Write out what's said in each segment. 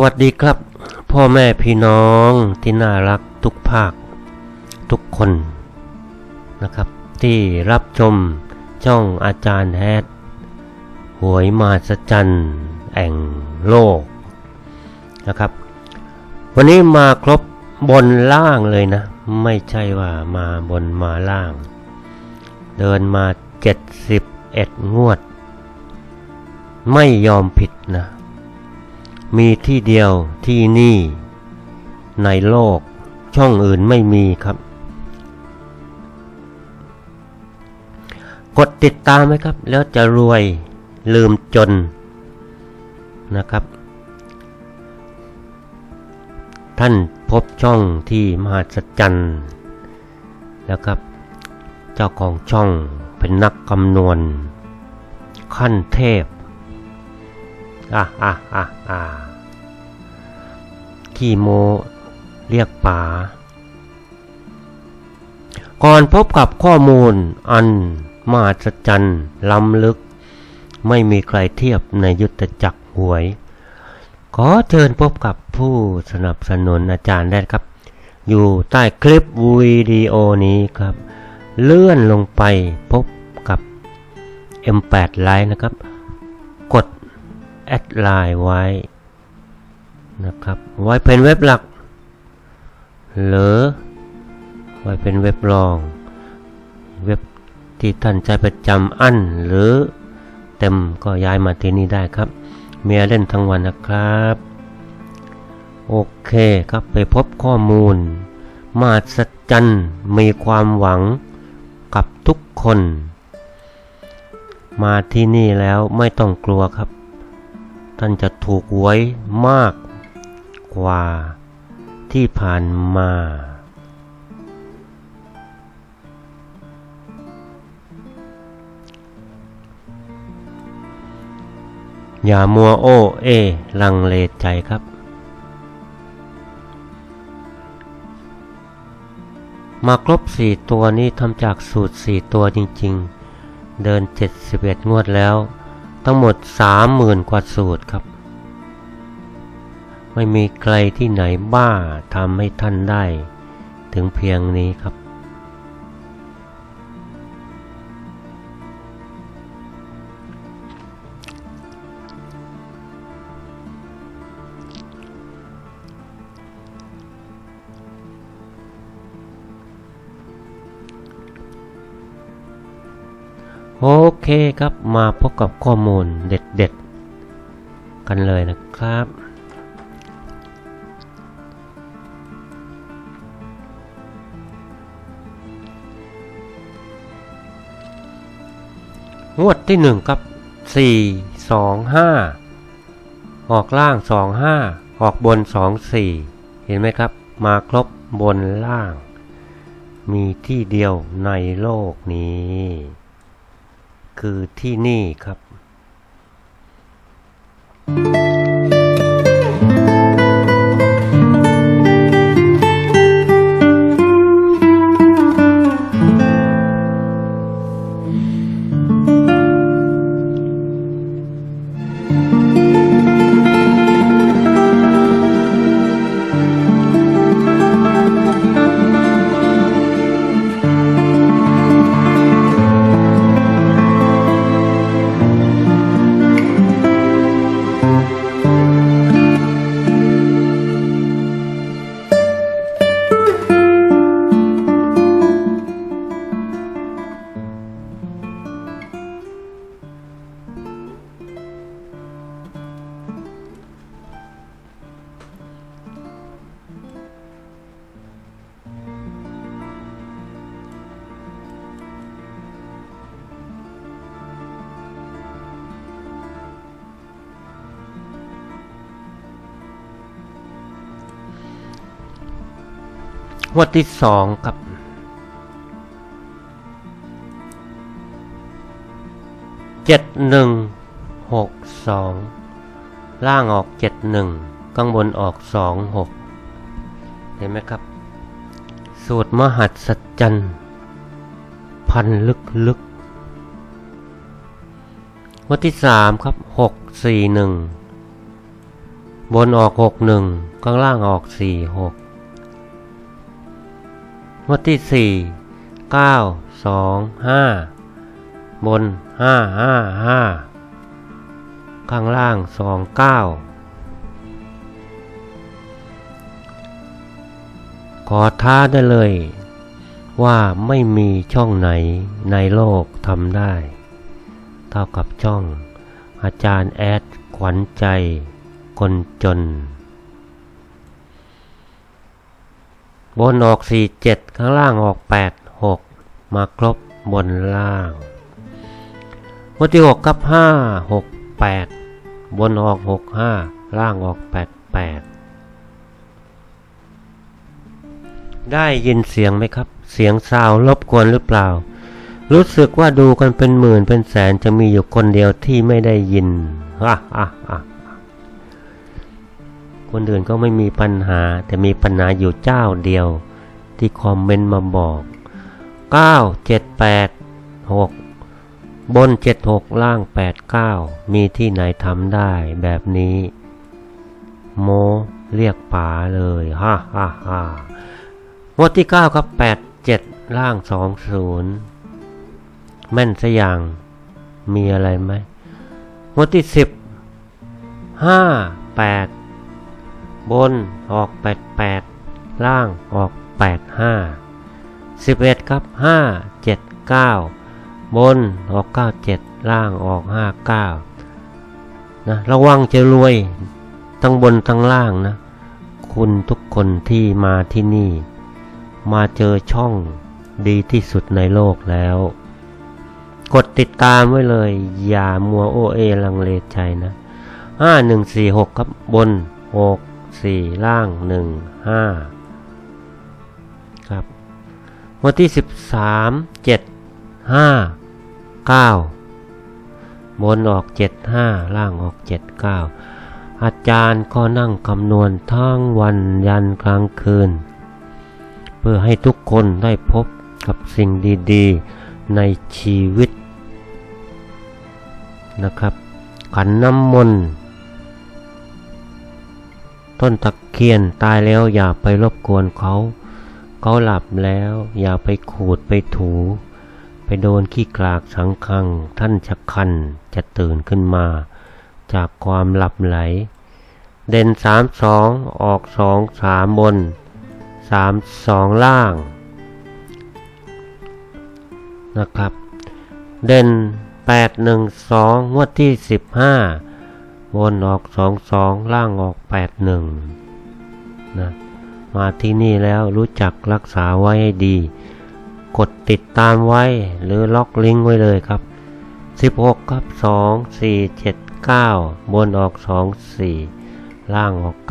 สวัสดีครับ พ่อแม่พี่น้องที่น่ารักทุกภาค ทุกคนนะครับ ที่รับชมช่องอาจารย์แฮดหวยมาสจันแห่งโลกนะครับ วันนี้มาครบบนล่างเลยนะ ไม่ใช่ว่ามาบนมาล่าง เดินมา 71 งวด ไม่ยอมผิดนะ มีที่เดียวที่นี่ ในโลกช่องอื่นไม่มีครับ กดติดตามไหมครับ แล้วจะรวยลืมจนนะครับ ท่านพบช่องที่มหัศจรรย์แล้วครับ เจ้าของช่องเป็นนักคำนวณ ขั้นเทพ อะอะอะอะขี้โม เรียกป๋า ก่อนพบกับข้อมูลอันมหัศจรรย์ล้ำลึก ไม่มีใครเทียบในยุทธจักรหวย ขอเชิญพบกับผู้สนับสนุนอาจารย์ได้ครับ อยู่ใต้คลิปวิดีโอนี้ครับ เลื่อนลงไปพบกับ M8 ไลน์นะครับ กด แอดไลน์ไว้นะครับ ไว้เป็นเว็บหลัก หรือไว้เป็นเว็บรอง เว็บที่ท่านใช้ประจำอันหรือเต็มก็ย้ายมาที่นี่ได้ครับ เมียเล่นทั้งวันนะครับ โอเคครับไปพบข้อมูล มาสัจันมีความหวังกับทุกคน มาที่นี่แล้วไม่ต้องกลัวครับ ท่านจะถูกหวยมากกว่าที่ผ่านมา อย่ามัวโอเอ ลังเลใจครับ มาครบสี่ตัวนี้ทำจากสูตรสี่ตัวจริง ๆ เดิน71งวดแล้ว ทั้งหมด30,000กว่าสูตรครับ ไม่มีใครที่ไหนบ้าทำให้ท่านได้ ถึงเพียงนี้ครับ โอเคครับมาพบกับข้อมูลเด็ดๆ กันเลยนะครับ งวดที่หนึ่งครับสี่สองห้าออกล่างสองห้าออกบนสองสี่เห็นไหมครับ มาครบบนล่าง มีที่เดียวในโลกนี้ คือที่นี่ครับ วดที่สองครับ เจ็ดหนึ่งหกสองล่างออกเจ็ดหนึ่งข้างบนออกสองหกเห็นไหมครับ สูตรมหัศจรรย์พันลึกลึกวันที่สามครับหกสี่หนึ่งบนออกหกหนึ่งข้างล่างออกสี่หก งวดที่สี่เก้าสองห้าบนห้าห้าห้าข้างล่างสองเก้าขอท้าได้เลย ว่าไม่มีช่องไหนในโลกทำได้ เท่ากับช่องอาจารย์แอดขวัญใจคนจน บนออกสี่เจ็ดข้างล่างออกแปดหกมาครบบนล่างวันที่หกกับห้าหกแปดบนออกหกห้าล่างออกแปดแปดได้ยินเสียงไหมครับ เสียงซาวรบกวนหรือเปล่า รู้สึกว่าดูกันเป็นหมื่นเป็นแสนจะมีอยู่คนเดียวที่ไม่ได้ยินฮ่าฮ่าฮ่า คนอื่นก็ไม่มีปัญหา แต่มีปัญหาอยู่เจ้าเดียว ที่คอมเมนต์มาบอก 9 7 8 6 บน 7 6 ล่าง 8 9 มีที่ไหนทำได้แบบนี้ โมเรียกป๋าเลยฮ่าฮ่าฮ่างวดที่ 9 ครับ 8 7 ล่าง 2 0 แม่นสอย่างมีอะไรไหมงวดที่ 10 5 8 บนออก 88 ล่างออก 85 11 ครับ 5 7 9 บนออก 97 ล่างออก 59 นะระวังจะรวยทั้งบนทั้งล่างนะ คุณทุกคนที่มาที่นี่ มาเจอช่องดีที่สุดในโลกแล้ว กดติดตามไว้เลย อย่ามัวโอเอลังเลใจนะห้าหนึ่งสี่หกครับบนหก สี่ล่างหนึ่งห้าครับวันที่สิบสามเจ็ดห้าเก้าบนออกเจ็ดห้าล่างออกเจ็ดเก้าอาจารย์ก็นั่งคำนวณทั้งวันยันกลางคืน เพื่อให้ทุกคนได้พบกับสิ่งดีๆในชีวิตนะครับ ขันน้ำมนต์ ต้นตะเคียนตายแล้วอย่าไปรบกวนเขา เขาหลับแล้วอย่าไปขูดไปถู ไปโดนขี้กลากสังคัง ท่านจะคันจะตื่นขึ้นมา จากความหลับไหล เด่นสามสองออกสองสามบนสามสองล่างนะครับ เด่น8 1 2งวดที่สิบห้า วนออกสองสองล่างออกแปดหนึ่งนะมาที่นี่แล้วรู้จักรักษาไว้ให้ดี กดติดตามไว้หรือล็อกลิงก์ไว้เลยครับ 16 ครับ 2 4 7 9 บนออก 2 4 ล่างออก 9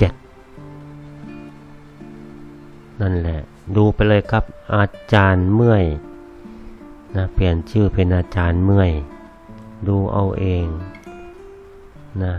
7 นั่นแหละ ดูไปเลยครับ อาจารย์เมื่อยนะเปลี่ยนชื่อเป็นอาจารย์เมื่อย ดูเอาเอง นะ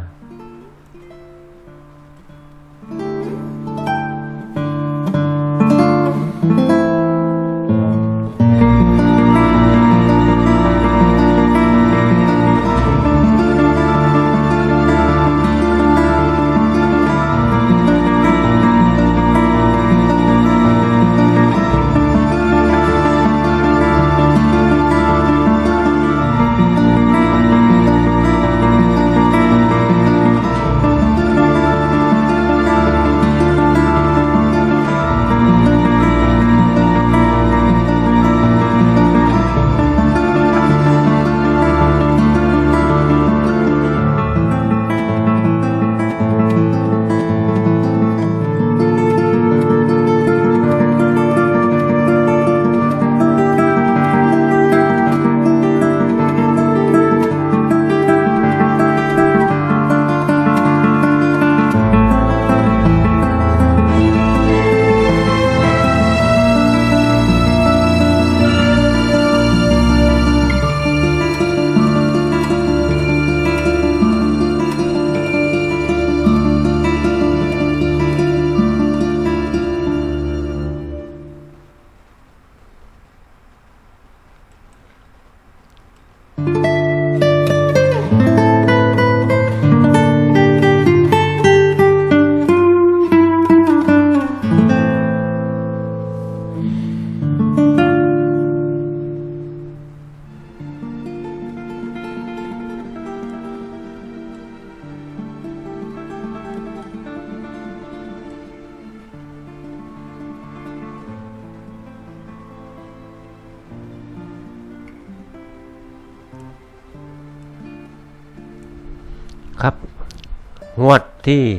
ที่ 69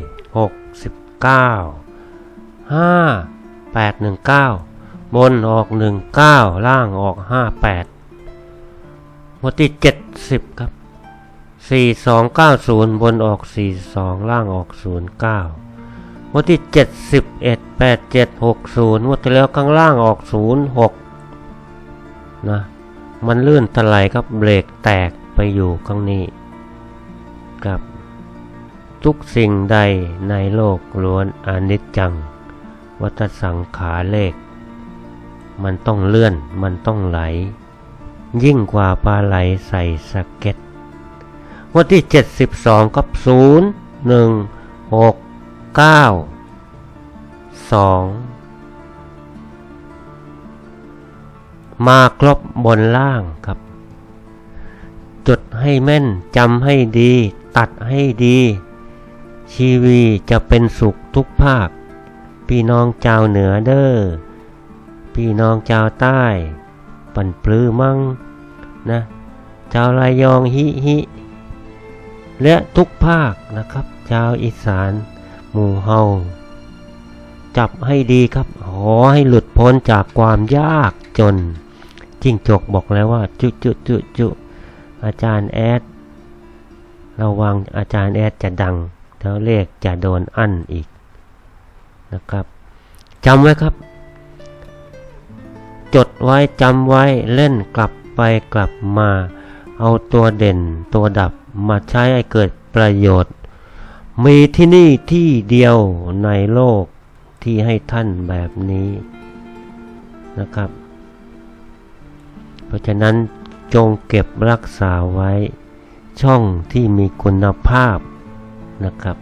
5 8 1 9 บนออก 19 ล่างออก 58งวดที่ 70 ครับ 4290 บนออก 42 ล่างออก 09งวดที่ 71 8760งวดที่แล้วข้างล่างออก 06 นะ มันลื่นตะไหลครับเบรกแตกไปอยู่ข้างนี้กับ ทุกสิ่งใดในโลกล้วนอนิจจัง วัฏสังขาเลข มันต้องเลื่อนมันต้องไหล ยิ่งกว่าปลาไหลใส่สเก็ตวันที่ 72 กับ 0 1 6 9 2 มาครบบนล่างครับ จดให้แม่นจำให้ดี ตัดให้ดี ชีวีจะเป็นสุขทุกภาค พี่น้องเจ้าเหนือเด้อ พี่น้องเจ้าใต้ ปั่นปลื้มั่งนะเจ้าระยองฮิฮิ และทุกภาคนะครับ ชาวอีสาน หมู่เฮา จับให้ดีครับ ขอให้หลุดพ้นจากความยากจน จิ้งจกบอกแล้วว่า จุจุจุจุอาจารย์แอด ระวังอาจารย์แอดจะดัง แล้วเลขจะโดนอั้นอีกนะครับจำไว้ครับ จดไว้จำไว้เล่นกลับไปกลับมา เอาตัวเด่นตัวดับมาใช้ให้เกิดประโยชน์ มีที่นี่ที่เดียวในโลกที่ให้ท่านแบบนี้นะครับ เพราะฉะนั้นจงเก็บรักษาไว้ ช่องที่มีคุณภาพ นะครับ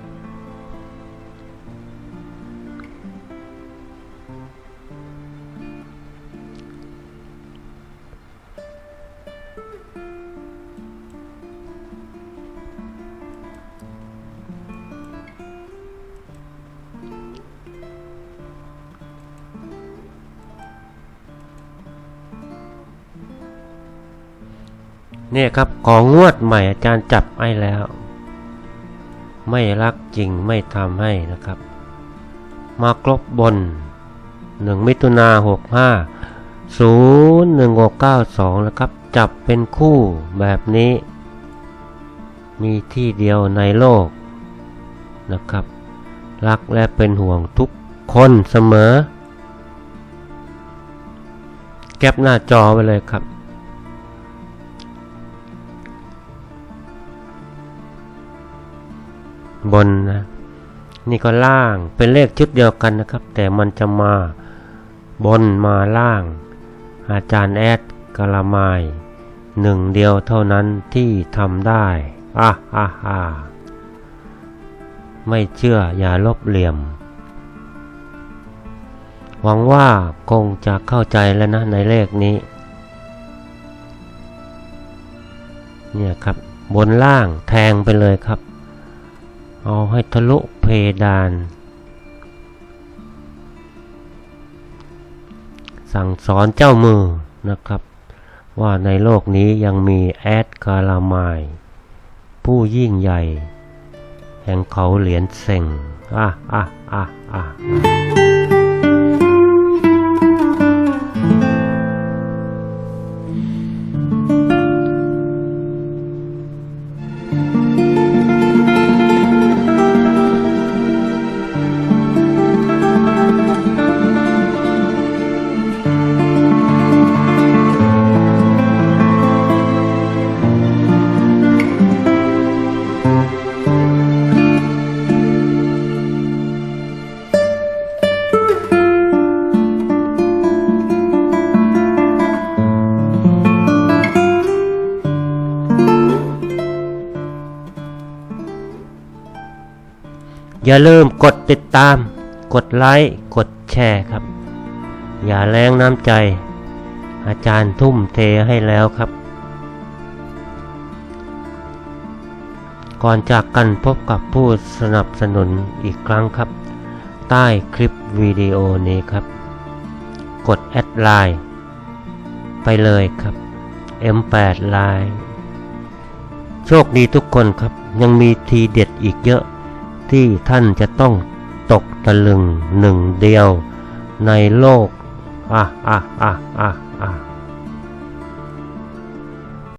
เนี่ยครับของงวดใหม่อาจารย์จับให้แล้ว ไม่รักจริงไม่ทำให้นะครับ มาครบบนหนึ่งมิถุนาหกห้าศูนย์หนึ่งหกเก้าสองแล้วครับ จับเป็นคู่แบบนี้ มีที่เดียวในโลกนะครับ รักและเป็นห่วงทุกคนเสมอ แก็บหน้าจอไปเลยครับ บนนะนี่ก็ล่างเป็นเลขชุดเดียวกันนะครับ แต่มันจะมาบนมาล่าง อาจารย์แอดกะละไมหนึ่งเดียวเท่านั้นที่ทำได้อะอะอะไม่เชื่ออย่าลบเหลี่ยม หวังว่าคงจะเข้าใจแล้วนะในเลขนี้ เนี่ยครับบนล่างแทงไปเลยครับ เอาให้ทะลุเพดาน สั่งสอนเจ้ามือนะครับ ว่าในโลกนี้ยังมีแอดคารามายผู้ยิ่งใหญ่ แห่งเขาเหรียญเซ็งอะอะอะอะ อย่าลืมกดติดตาม กดไลค์ กดแชร์ครับ อย่าแรงน้ำใจ อาจารย์ทุ่มเทให้แล้วครับ ก่อนจากกันพบกับผู้สนับสนุนอีกครั้งครับ ใต้คลิปวิดีโอนี้ครับ กดแอดไลน์ไปเลยครับ M8 ไลน์โชคดีทุกคนครับ ยังมีทีเด็ดอีกเยอะ ที่ท่านจะต้องตกตะลึงหนึ่งเดียวในโลก อะอะอะอะอะ